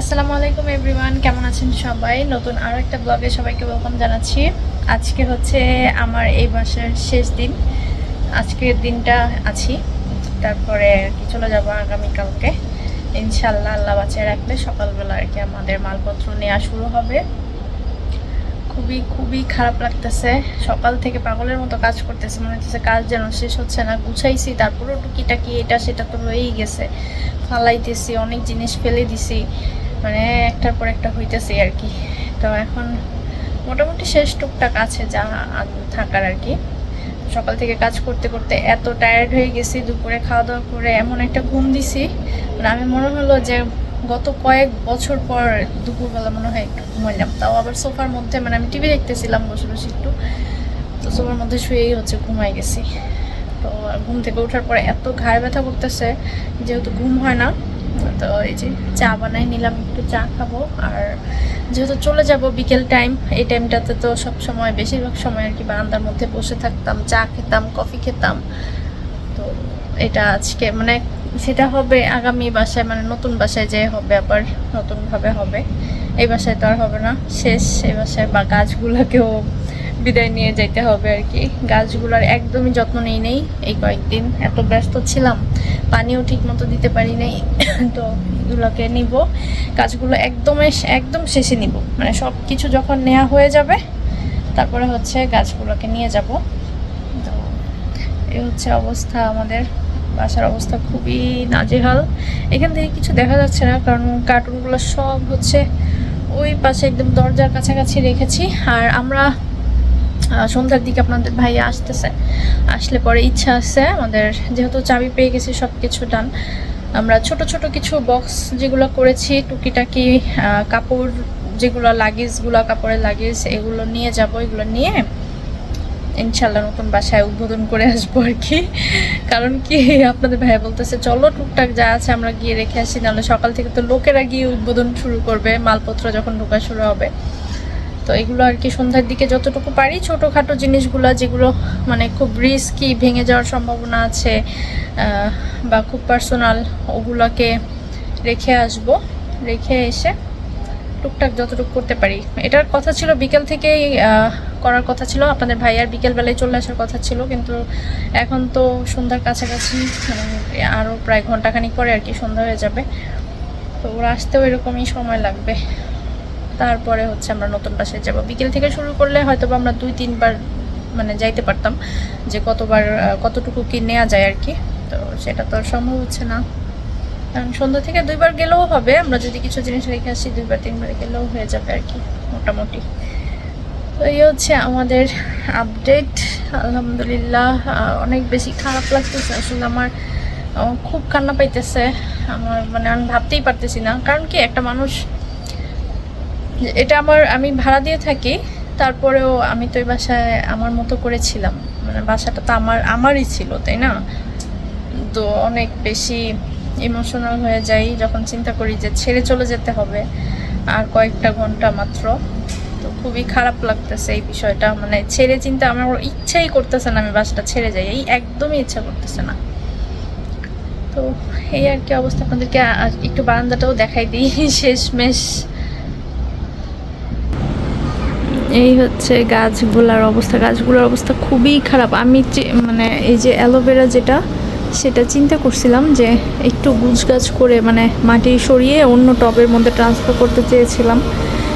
আসসালামু আলাইকুম এভরিওয়ান, কেমন আছেন সবাই? নতুন আরও একটা ব্লগে সবাইকে ওয়েলকাম জানাচ্ছি। আজকে হচ্ছে আমার এই মাসের শেষ দিন। আজকের দিনটা আছি। তারপরে কি চলে যাব আগামীকালকে। ইনশাল্লাহ আল্লাহ বাঁচিয়ে রাখলে সকালবেলা আর কি আমাদের মালপত্র নেওয়া শুরু হবে। খুবই খুবই খারাপ লাগতেছে। সকাল থেকে পাগলের মতো কাজ করতেছে। মনে হচ্ছে কাজ যেন শেষ হচ্ছে না, গুছাইছি, তারপরেও টুকিটাকি এটা সেটা তো রয়েই গেছে। ফালাইতেছি, অনেক জিনিস ফেলে দিছি। মানে একটার পর একটা হইতেছে আর কি। তো এখন মোটামুটি শেষ টুকটাক আছে যা থাকার আর কি। সকাল থেকে কাজ করতে করতে এত টায়ার্ড হয়ে গেছি, দুপুরে খাওয়া দাওয়া করে এমন একটা ঘুম দিছি। মানে আমি মনে হলো যে গত কয়েক বছর পর দুপুরবেলা মনে হয় একটু ঘুমাইলাম। তাও আবার সোফার মধ্যে মানে আমি টিভি দেখতেছিলাম বসে বসে একটু। তো সোফার মধ্যে শুয়েই হচ্ছে ঘুমাই গেছি। তো ঘুম থেকে ওঠার পরে এত ঘাড় ব্যথা করতেছে, যেহেতু ঘুম হয় না তো এই যে চা বানাই নিলাম, একটু চা খাব। আর যেহেতু চলে যাব বিকেল টাইম, এই টাইমটাতে তো সব সময়, বেশিরভাগ সময় আর কি বারান্দার মধ্যে বসে থাকতাম, চা খেতাম, কফি খেতাম। তো এটা আজকে মানে সেটা হবে আগামী বাসায় মানে নতুন বাসায় যে হবে, আবার নতুনভাবে হবে। এই বাসায় তো আর হবে না। শেষ, এই বাসায় বা গাছগুলোকেও বিদায় নিয়ে যেতে হবে আর কি। গাছগুলোর একদমই যত্ন নেই নেই। এই কয়েকদিন এত ব্যস্ত ছিলাম, পানিও ঠিক মতো দিতে পারি নাই, তো এগুলোকে নিব। গাছগুলো একদমই একদম শেষে নিব। মানে সব কিছু যখন নেওয়া হয়ে যাবে, তারপরে হচ্ছে গাছগুলোকে নিয়ে যাব। তো এই হচ্ছে অবস্থা আমাদের। বাসার অবস্থা খুবই নাজেহাল। এখান থেকে কিছু দেখা যাচ্ছে না, কারণ কার্টুনগুলো সব হচ্ছে ওই পাশে একদম দরজার কাছাকাছি রেখেছি। আর আমরা সন্ধ্যার দিকে আপনাদের ভাইয়া আসতেছে। আসলে পরে ইচ্ছা আছে, আমাদের যেহেতু চাবি পেয়ে গেছি সব কিছু ডান আমরা ছোট ছোট কিছু বক্স যেগুলো করেছি, টুকিটাকি কাপড় যেগুলো লাগেজগুলো কাপড়ের লাগেজ এগুলো নিয়ে যাব, এগুলো নিয়ে ইনশাল্লাহ নতুন বাসায় উদ্বোধন করে আসব আর কি। কারণ কি, আপনাদের ভাইয়া বলতেছে, চলো টুকটাক যা আছে আমরা গিয়ে রেখে আসি, নাহলে সকাল থেকে তো লোকেরা গিয়ে উদ্বোধন শুরু করবে, মালপত্র যখন ঢোকা শুরু হবে। তো এগুলো আর কি সন্ধ্যার দিকে যতটুকু পারি ছোটোখাটো জিনিসগুলো, যেগুলো মানে খুব রিস্কি ভেঙে যাওয়ার সম্ভাবনা আছে বা খুব পার্সোনাল ওগুলোকে রেখে আসব, রেখে এসে টুকটাক যতটুকু করতে পারি। এটার কথা ছিল বিকেল থেকেই করার কথা ছিল। আপনাদের ভাইয়ার বিকেলবেলায় চলে আসার কথা ছিল, কিন্তু এখন তো সন্ধ্যার কাছাকাছি মানে আরও প্রায় ঘন্টাখানিক পরে আর কি সন্ধ্যা হয়ে যাবে। তো ওরা আসতেও এরকমই সময় লাগবে। তারপরে হচ্ছে আমরা নতুন বাসায় যাব। বিকেল থেকে শুরু করলে হয়তো আমরা দুই, তিনবার মানে যাইতে পারতাম যে কতবার কতটুকু কি নেওয়া যায় আর কি তো সেটা তো সম্ভব হচ্ছে না। কারণ সন্ধ্যা থেকে দুইবার গেলেও হবে, আমরা যদি কিছু জিনিস রেখে আসি, দুইবার, তিনবার গেলেও হয়ে যাবে আর কি মোটামুটি। তো এই হচ্ছে আমাদের আপডেট আলহামদুলিল্লাহ অনেক বেশি খারাপ লাগতেছে। আসলে আমার খুব কান্না পাইতেছে। আমার মানে আমি ভাবতেই পারতেছি না। কারণ কি, একটা মানুষ এটা আমার, আমি ভাড়া দিয়ে থাকি, তারপরেও আমি তো এই বাসায় আমার মতো করেছিলাম মানে বাসাটা তো আমার, আমারই ছিল, তাই না? তো অনেক বেশি ইমোশনাল হয়ে যাই যখন চিন্তা করি যে ছেড়ে চলে যেতে হবে, আর কয়েকটা ঘণ্টা মাত্র। তো খুবই খারাপ লাগতেছে এই বিষয়টা। মানে ছেড়ে চিন্তা, আমার ইচ্ছাই করতেছে না আমি বাসাটা ছেড়ে যাই, এই একদমই ইচ্ছা করতেছে না। তো এই আর কি অবস্থা। আপনাদেরকে একটু বারান্দাটাও দেখাই দিই। শেষমেশ এই হচ্ছে গাছগুলার অবস্থা। গাছগুলোর অবস্থা খুবই খারাপ। আমি মানে এই যে অ্যালোভেরা যেটা, সেটা চিন্তা করছিলাম যে একটু গুছ গাছ করে মানে মাটি সরিয়ে অন্য টবের মধ্যে ট্রান্সফার করতে চেয়েছিলাম।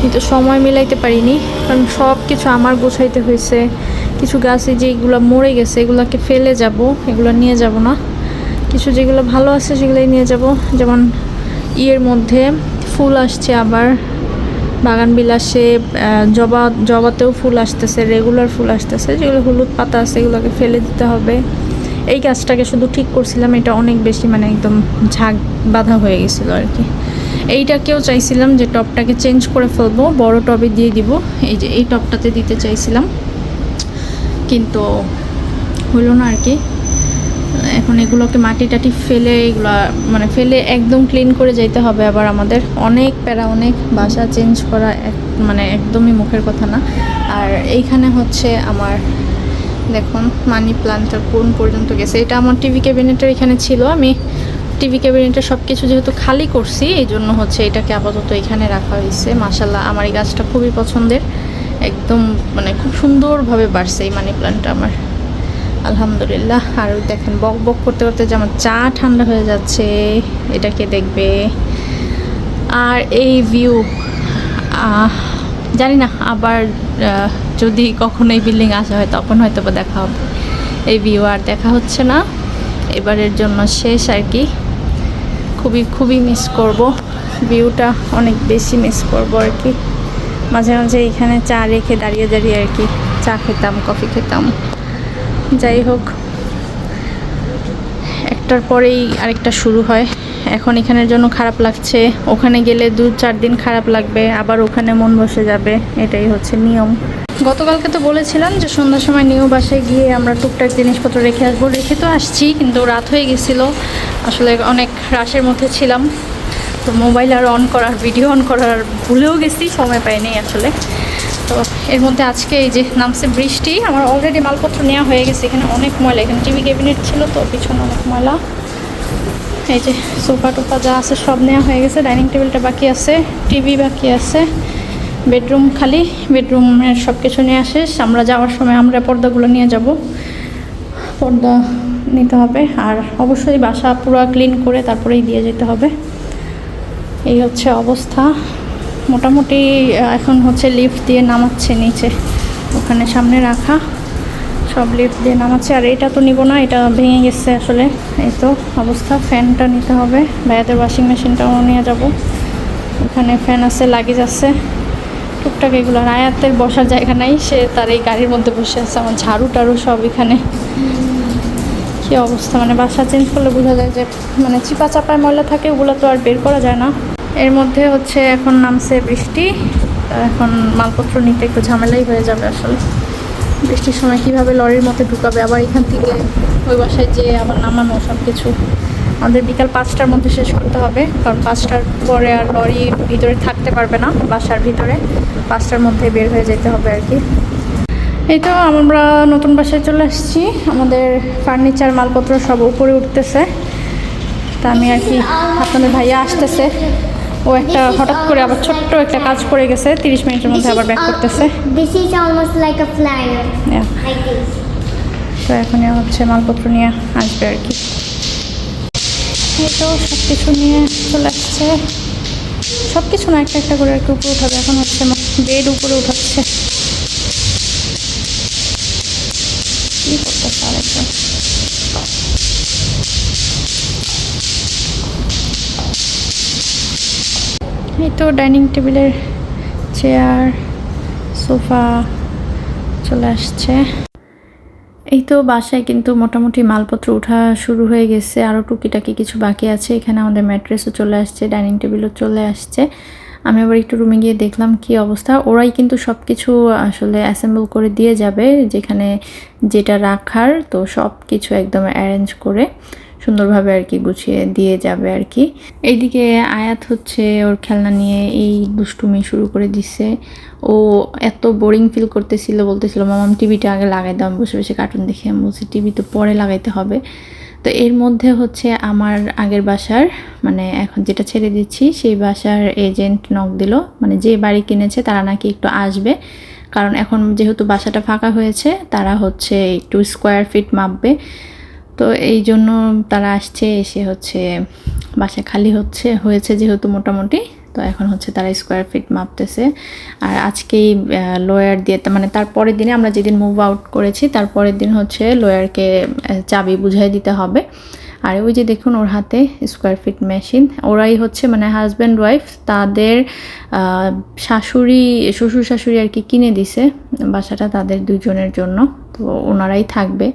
কিন্তু সময় মিলাইতে পারিনি, কারণ সব কিছু আমার গোছাইতে হয়েছে। কিছু গাছে যেগুলো মরে গেছে, এগুলোকে ফেলে যাব, এগুলো নিয়ে যাব না। কিছু যেগুলো ভালো আছে, সেগুলোই নিয়ে যাব। যেমন ইয়ের মধ্যে ফুল আসছে আবার। বাগান বিলাসে জবা, জবাতেও ফুল আসতেছে রেগুলার ফুল আসতেছে, যেগুলো হলুদ পাতা আছে, এগুলোকে ফেলে দিতে হবে। এই গাছটাকে শুধু ঠিক করছিলাম, এটা অনেক বেশি মানে একদম ঝাঁক বাঁধা হয়ে গেছিল আর কি। এইটাকেও চাইছিলাম যে টপটাকে চেঞ্জ করে ফেলব, বড় টবে দিয়ে দিব। এই যে এই টপটাতে দিতে চাইছিলাম। কিন্তু হলো না আর কি। এখন এগুলোকে মাটি টাটি ফেলে এগুলো মানে ফেলে একদম ক্লিন করে যেতে হবে আবার আমাদের। অনেক প্যারা, অনেক বাসা চেঞ্জ করা এক মানে একদমই মুখের কথা না। আর এইখানে হচ্ছে আমার, দেখুন মানি প্লান্টটা কোন পর্যন্ত গেছে। এটা আমার টিভি ক্যাবিনেটের এখানে ছিল। আমি টিভি ক্যাবিনেটে সব কিছু যেহেতু খালি করছি এই জন্য হচ্ছে এটাকে আপাতত এখানে রাখা হয়েছে। মাসাল্লাহ আমার এই গাছটা খুবই পছন্দের। একদম মানে খুব সুন্দরভাবে বাড়ছে এই মানি প্লান্টটা আমার। আলহামদুলিল্লাহ। আর দেখেন, বক বক করতে করতে যে আমার চা ঠান্ডা হয়ে যাচ্ছে, এটাকে দেখবে। আর এই ভিউ জানি না, আবার যদি কখনো এই বিল্ডিং আসা হয়, তখন হয়তো বা দেখা হবে। এই ভিউ আর দেখা হচ্ছে না। এবারের জন্য শেষ আর কি। খুবই খুবই মিস করব। ভিউটা অনেক বেশি মিস করব আর কি। মাঝে মাঝে এখানে চা রেখে দাঁড়িয়ে দাঁড়িয়ে আর কি চা খেতাম কফি খেতাম। যাই হোক, একটার পরেই আরেকটা শুরু হয়। এখন এখানের জন্য খারাপ লাগছে। ওখানে গেলে দু চার দিন খারাপ লাগবে, আবার ওখানে মন বসে যাবে, এটাই হচ্ছে নিয়ম। গতকালকে তো বলেছিলাম যে সন্ধ্যার সময় নিউ বাসায় গিয়ে আমরা টুকটাক জিনিসপত্র রেখে আসব। রেখে তো আসছি, কিন্তু রাত হয়ে গেছিল। আসলে অনেক রাশের মধ্যে ছিলাম। তো মোবাইল আর অন করার ভিডিও অন করার ভুলেও গেছি, সময় পাইনি আসলে। তো এর মধ্যে আজকে এই যে নামছে বৃষ্টি, আমার অলরেডি মালপত্র নেওয়া হয়ে গেছে, এখানে অনেক ময়লা, এখানে টিভি ক্যাবিনেট ছিল তো, পিছনে অনেক ময়লা। এই যে সোফা টোফা যা আছে সব নেওয়া হয়ে গেছে, ডাইনিং টেবিলটা বাকি আছে, টিভি বাকি আছে, বেডরুম খালি, বেডরুমের সব কিছু নিয়ে আসে আমরা যাওয়ার সময় আমরা পর্দাগুলো নিয়ে যাব। পর্দা নিতে হবে, আর অবশ্যই বাসা পুরো ক্লিন করে তারপরেই দিয়ে যেতে হবে। এই হচ্ছে অবস্থা। মোটামুটি এখন হচ্ছে লিফট দিয়ে নামাচ্ছে নিচে। ওখানে সামনে রাখা, সব লিফট দিয়ে নামাচ্ছে। আর এটা তো নিব না, এটা ভেঙে গেছে আসলে। এই তো অবস্থা ফ্যানটা নিতে হবে। ভাইয়াদের ওয়াশিং মেশিনটাও নিয়ে যাব। ওখানে ফ্যান আছে লাগেজ আছে। টুকটাক এগুলো। আর আয়াতের বসার জায়গা নাই, সে তার এই গাড়ির মধ্যে বসে আছে। আমার ঝাড়ু টাড়ু সব এখানে। কী অবস্থা? মানে বাসা চেঞ্জ করলে বোঝা যায় যে মানে চিপা চাপায় ময়লা থাকে, ওগুলো তো আর বের করা যায় না। এর মধ্যে হচ্ছে এখন নামছে বৃষ্টি। এখন মালপত্র নিতে একটু ঝামেলাই হয়ে যাবে আসলে। বৃষ্টির সময় কীভাবে লরির মধ্যে ঢুকাবে? আবার এখান থেকে ওই বাসায় যেয়ে আবার নামানো সব কিছু আমাদের বিকাল পাঁচটার মধ্যে শেষ করতে হবে। কারণ পাঁচটার পরে আর লরি ভিতরে থাকতে পারবে না, বাসার ভিতরে। পাঁচটার মধ্যে বের হয়ে যেতে হবে আর কি। এই তো আমরা নতুন বাসায় চলে আসছি। আমাদের ফার্নিচার, মালপত্র সব উপরে উঠতেছে। তা আমি আর কি আপনাদের ভাইয়া আসতেছে। ও একটা হঠাৎ করে আবার ছোট্ট একটা কাজ করে গেছে তিরিশ মিনিটের মধ্যে আবার ব্যাক করতেছে. তো এখন হচ্ছে মালপত্র নিয়ে আসবে আর কি। তো সব কিছু নিয়ে চলে আসছে। সব কিছু না একটা একটা করে আর কি উপরে উঠাবে। এখন হচ্ছে বেড উপরে উঠাচ্ছে। তো ডাইনিং টেবিলের চেয়ার, সোফা চলে আসছে। এই তো বাসায় কিন্তু মোটামুটি মালপত্র ওঠা শুরু হয়ে গেছে। আরও টুকিটাকি কিছু বাকি আছে। এখানে আমাদের ম্যাট্রেসও চলে আসছে, ডাইনিং টেবিলও চলে আসছে। আমি আবার একটু রুমে গিয়ে দেখলাম কি অবস্থা। ওরাই কিন্তু সব কিছু আসলে অ্যাসেম্বল করে দিয়ে যাবে, যেখানে যেটা রাখার, তো সব কিছু একদম অ্যারেঞ্জ করে। সুন্দরভাবে আর কি গুছিয়ে দিয়ে যাবে আর কি। এইদিকে আয়াত হচ্ছে ওর খেলনা নিয়ে এই দুষ্টুমি শুরু করে দিছে। ও এত বোরিং ফিল করতেছিল, বলতেছিল, মামাম, টিভিটা আগে লাগাই দাও বসে বসে কার্টুন দেখে। আমি বলছি, টিভি তো পরে লাগাইতে হবে। তো এর মধ্যে হচ্ছে আমার আগের বাসার মানে এখন যেটা ছেড়ে দিচ্ছি, সেই বাসার এজেন্ট নক দিল। মানে যে বাড়ি কিনেছে, তারা নাকি একটু আসবে। কারণ এখন যেহেতু বাসাটা ফাঁকা হয়েছে, তারা হচ্ছে একটু স্কোয়ার ফিট মাপবে। তো এই জন্য তারা আসছে, এসে হচ্ছে বাসা খালি হচ্ছে, হয়েছে যেহেতু মোটামুটি। তো এখন হচ্ছে তারা স্কোয়ার ফিট মাপতেছে। আর আজকেই লোয়ার দিয়ে মানে তার পরের দিনে আমরা যেদিন মুভ আউট করেছি, তার পরের দিন হচ্ছে লোয়ারকে চাবি বুঝাই দিতে হবে। আর ওই যে দেখুন ওর হাতে স্কোয়ার ফিট মেশিন ওরাই হচ্ছে মানে হাজব্যান্ড ওয়াইফ তাদের শাশুড়ি, শ্বশুর শাশুড়ি আর কি কিনে দিছে বাসাটা তাদের দুজনের জন্য। তো ওনারাই থাকবে।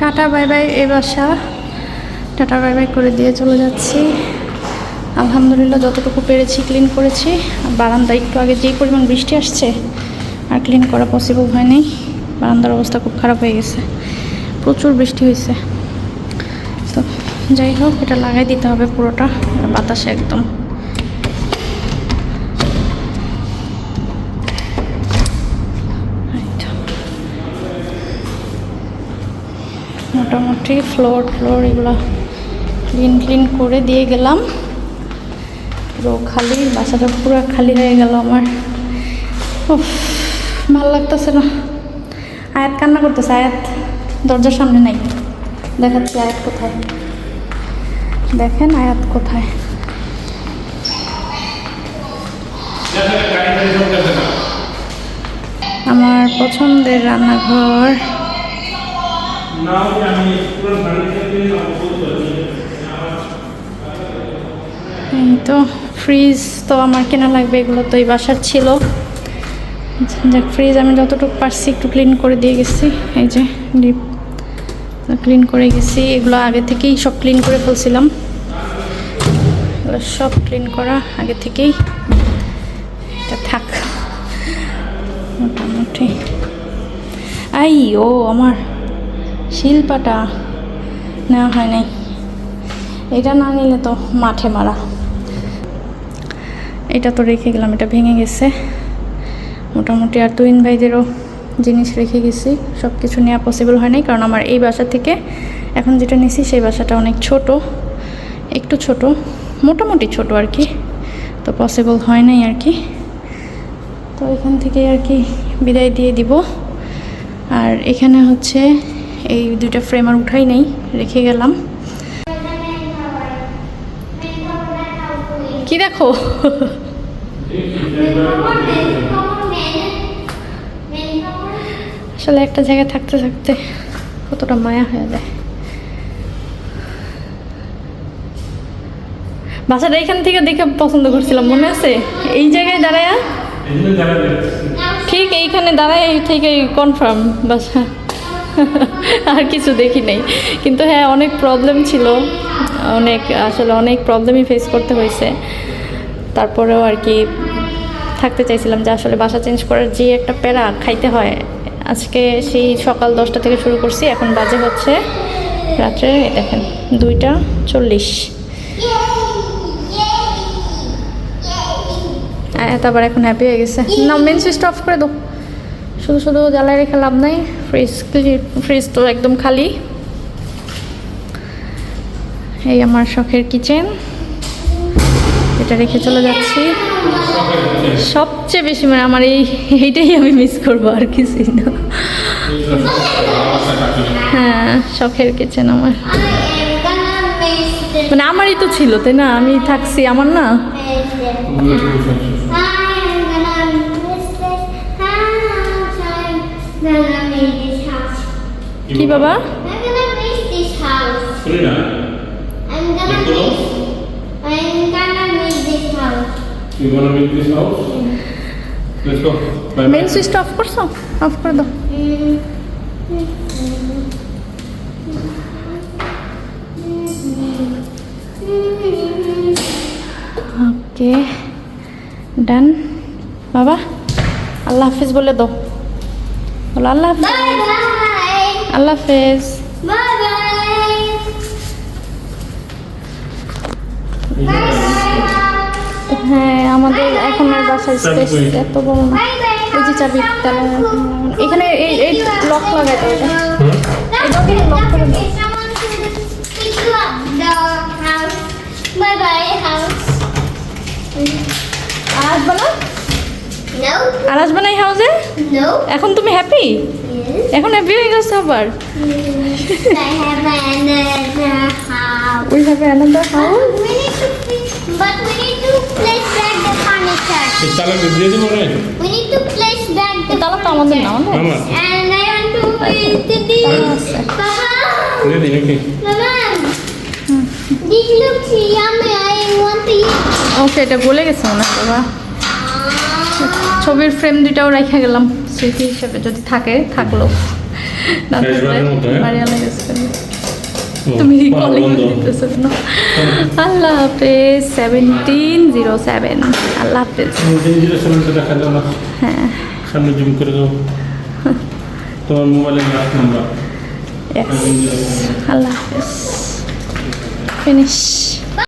টাটা, বাই বাই এ বাসা। টাটা, বাই বাই করে দিয়ে চলে যাচ্ছি। আলহামদুলিল্লাহ যতটুকু পেরেছি ক্লিন করেছি। আর বারান্দা একটু আগে যেই পরিমাণ বৃষ্টি আসছে, আর ক্লিন করা পসিবল হয়নি বারান্দার অবস্থা খুব খারাপ হয়ে গেছে। প্রচুর বৃষ্টি হয়েছে। তো যাই হোক, এটা লাগাই দিতে হবে পুরোটা। বাতাসে একদম মোটামুটি ফ্লোর ফ্লোর এগুলো ক্লিন ক্লিন করে দিয়ে গেলাম। পুরো খালি, বাসাটা পুরো খালি হয়ে গেল আমার। ভালো লাগতেছে না। আয়াত কান্না করতেছে, আয়াত দরজার সামনে নাই। দেখাচ্ছি আয়াত কোথায়। দেখেন আয়াত কোথায়। আমার পছন্দের রান্নাঘর এই তো ফ্রিজ তো আমার কেনা লাগবে, এগুলো তো এই বাসার ছিল। যাক ফ্রিজ আমি যতটুকু পারছি একটু ক্লিন করে দিয়ে গেছি। এই যে ডিপ ক্লিন করে গেছি। এগুলো আগে থেকেই সব ক্লিন করে ফেলছিলাম। এগুলো সব ক্লিন করা আগে থেকেই। এটা থাক, মোটামুটি। আই ও আমার শিল্পাটা নেওয়া হয় নাই এটা না নিলে তো মাঠে মারা। এটা তো রেখে গেলাম, এটা ভেঙে গেছে। মোটামুটি আর তুইন ভাইদেরও জিনিস রেখে গেছি। সব কিছু নেওয়া পসিবল হয় নাই কারণ আমার এই বাসা থেকে এখন যেটা নিছি, সেই বাসাটা অনেক ছোট, একটু ছোট, মোটামুটি ছোট আর কি। তো পসিবল হয় নাই আর কি। তো এখান থেকে আর কি বিদায় দিয়ে দিব। আর এখানে হচ্ছে এই দুইটা ফ্রেম আর উঠাই নেই রেখে গেলাম। কি দেখো? আসলে একটা জায়গায় থাকতে থাকতে কতটা মায়া হয়ে যায়। বাসাটা এখান থেকে দেখে পছন্দ করছিলাম মনে আছে? এই জায়গায় দাঁড়ায়? ঠিক এইখানে দাঁড়ায় থেকে কনফার্ম বাসা। আর কিছু দেখি নাই। কিন্তু হ্যাঁ অনেক প্রবলেম ছিল। অনেক, আসলে অনেক প্রবলেমই ফেস করতে হয়েছে। তারপরেও আর কি থাকতে চাইছিলাম যে আসলে বাসা চেঞ্জ করার যে একটা প্যারা খাইতে হয়, আজকে সেই সকাল দশটা থেকে শুরু করছি, এখন বাজে হচ্ছে রাত্রে দেখেন, দুইটা চল্লিশ। আবার এখন হ্যাপি হয়ে গেছে। না মেন সুইচটা অফ করে দাও। শুধু শুধু জ্বালায় রেখে লাভ নাই ফ্রিজ ফ্রিজ তো একদম খালি। এই আমার শখের কিচেন এটা রেখে চলে যাচ্ছি। সবচেয়ে বেশি মানে আমার এই, এইটাই আমি মিস করব আর কিছুই না। হ্যাঁ শখের কিচেন আমার। মানে আমারই তো ছিল, তাই না? আমি থাকছি, আমার না? কি বাবা. শুনি না. You wanna make this house? Let's go. Bye man. সুইচটা অফ করছ অফ করে দাও ওকে ডান বাবা আল্লাহ হাফিজ বলে দাও বলো আল্লাহ হাফিজ. আল্লাহ হাফিজ. হ্যাঁ আমাদের এখন আর বাসার স্পেস? এত বড় না. ওই যে চাবি এখানে এই এই লক লাগাই দাও এটা the house. Bye bye house. R No. আর আসবে এখন তুমি হ্যাপি এখন হ্যাপি হয়ে গেছো আবার? এটা বলে গেছে মনে হয় ছবির ফ্রেম দুইটাও রেখে গেলাম। স্মৃতি হিসেবে যদি থাকে থাকল। না হ্যাঁ? তুমি আল্লাহ হাফেজ সেভেন্টিন জিরো সেভেন আল্লাহ হাফেজ। না। হ্যাঁ। সামনে জুম করে দাও। তোমার মোবাইলের লাস্ট নাম্বার আল্লাহ হাফেজ। ফিনিশ